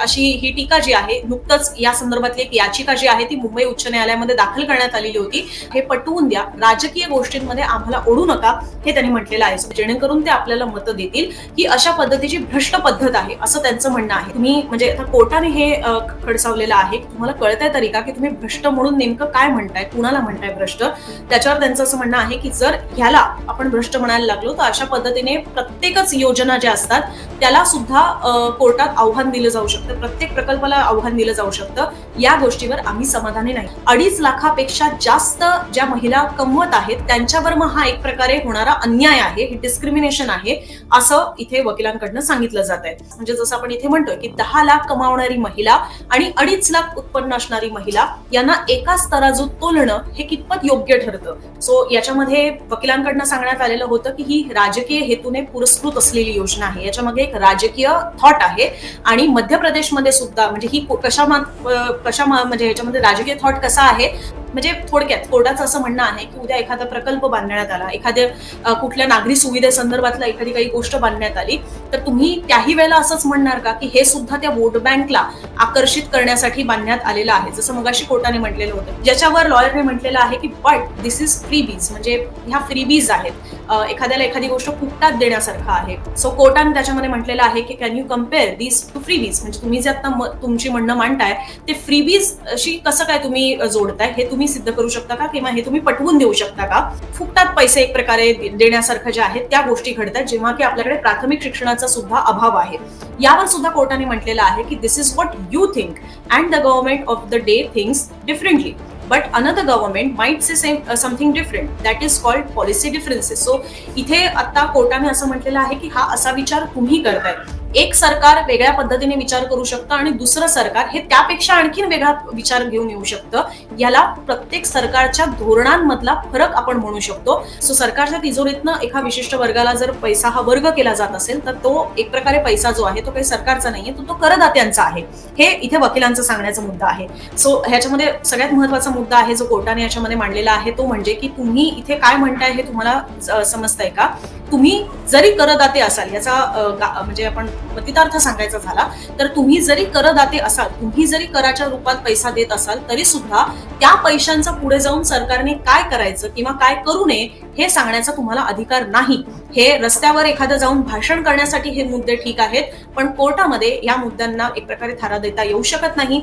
अशी ही टीका जी आहे नुकतंच या संदर्भातली एक याचिका जी आहे ती मुंबई उच्च न्यायालयामध्ये दाखल करण्यात आलेली होती. हे पटवून द्या. राजकीय गोष्टींमध्ये आम्हाला ओढू नका हे त्यांनी म्हटलेलं आहे. जेणेकरून ते आपल्याला मतं देतील की अशा पद्धतीची भ्रष्ट पद्धत आहे असं त्यांचं म्हणणं आहे. तुम्ही म्हणजे आता कोर्टाने हे खडसावलेलं आहे. तुम्हाला तुम्हाला कळतंय तरी का की तुम्ही भ्रष्ट म्हणून नेमकं काय म्हणताय कुणाला म्हणताय भ्रष्ट? त्याच्यावर त्यांचं असं म्हणणं आहे की जर ह्याला आपण भ्रष्ट म्हणायला लागलो तर अशा पद्धतीने प्रत्येकच योजना ज्या असतात त्याला सुद्धा कोर्टात आव्हान दिलं जाऊ शकतं. प्रत्येक प्रकल्पाला आव्हान दिलं जाऊ शकतं. या गोष्टीवर आम्ही समाधानी नाही. अडीच लाखापेक्षा जास्त ज्या महिला कमवत आहेत त्यांच्यावर मग हा एक प्रकारे होणारा अन्याय आहे हे डिस्क्रिमिनेशन आहे असं इथे वकिलांकडनं सांगितलं जात आहे. म्हणजे जसं आपण इथे म्हणतोय की दहा लाख कमावणारी महिला आणि अडीच लाख उत्पन्न असणारी महिला यांना एकाच स्तराजूत तोलणं हे कितपत योग्य ठरतं? सो याच्यामध्ये वकिलांकडनं सांगण्यात आलेलं होतं की ही राजकीय हेतूने पुरस्कृत असलेली योजना आहे. याच्यामध्ये एक राजकीय थॉट आहे आणि मध्य प्रदेशमध्ये सुद्धा म्हणजे ही कशा मा- कशा म्हणजे ह्याच्यामध्ये राजकीय थॉट कसा आहे म्हणजे थोडक्यात कोर्टाचं असं म्हणणं आहे की उद्या एखादा प्रकल्प बांधण्यात आला एखाद्या कुठल्या नागरी सुविधेसंदर्भातला एखादी काही गोष्ट बांधण्यात आली तर तुम्ही त्याही वेळेला असंच म्हणणार का की हे सुद्धा त्या वोट बँकला आकर्षित करण्यासाठी बांधण्यात आलेलं आहे? जसं मगाशी कोर्टाने म्हटलेलं होतं. ज्याच्यावर लॉयरने म्हटलेलं आहे की बट दिस इज फ्री बीज म्हणजे ह्या फ्री बीज आहेत एखाद्याला एखादी गोष्ट फुकटात देण्यासारखं आहे. सो कोर्टाने त्याच्यामध्ये म्हटलेलं आहे की can you compare this to freebies म्हणजे तुम्ही जे आता तुमची म्हणणं मांडताय ते फ्री बीज शी कसं काय तुम्ही जोडताय? हे तुम्ही सिद्ध करू शकता का? किंवा हे तुम्ही पटवून देऊ शकता का? फुकटात पैसे एक प्रकारे देण्यासारखं जे आहेत त्या गोष्टी घडतात जेव्हा की आपल्याकडे प्राथमिक शिक्षणाचा सुद्धा अभाव आहे. यावर सुद्धा कोर्टाने म्हटलेलं आहे की this is what you think and the government of the day things differently but another government might say same something different that is called policy differences so इथे आता कोर्टाने असं म्हटलेलं आहे की हा असा विचार तुम्ही करताय. एक सरकार वेगळ्या पद्धतीने विचार करू शकतं आणि दुसरं सरकार हे त्यापेक्षा आणखीन वेगळा विचार घेऊन येऊ शकतं. याला प्रत्येक सरकारच्या धोरणांमधला फरक आपण म्हणू शकतो. सो सरकारच्या तिजोरीतनं एका विशिष्ट वर्गाला जर पैसा हा वर्ग केला जात असेल तर तो एक प्रकारे पैसा जो आहे तो काही सरकारचा नाहीये तो तो करदात्यांचा आहे. हे इथे वकिलांचा सांगण्याचा मुद्दा आहे. सो ह्याच्यामध्ये सगळ्यात महत्त्वाचा मुद्दा आहे जो कोर्टाने याच्यामध्ये मांडलेला आहे तो म्हणजे की तुम्ही इथे काय म्हणताय हे तुम्हाला समजतंय का? तुम्ही जरी करदाते असाल याचा म्हणजे आपण प्रतितार्थ सांगायचा झाला तर तुम्ही जरी करदाते असाल तुम्ही जरी कराच्या रूपात पैसा देत असाल तरी सुद्धा त्या पैशांचा पुढे जाऊन सरकारने काय करायचं किंवा काय करू नये हे सांगण्याचा तुम्हाला अधिकार नाही. हे रस्त्यावर एखादं जाऊन भाषण करण्यासाठी हे मुद्दे ठीक आहेत पण कोर्टामध्ये या मुद्द्यांना एक प्रकारे थारा देता येऊ शकत नाही.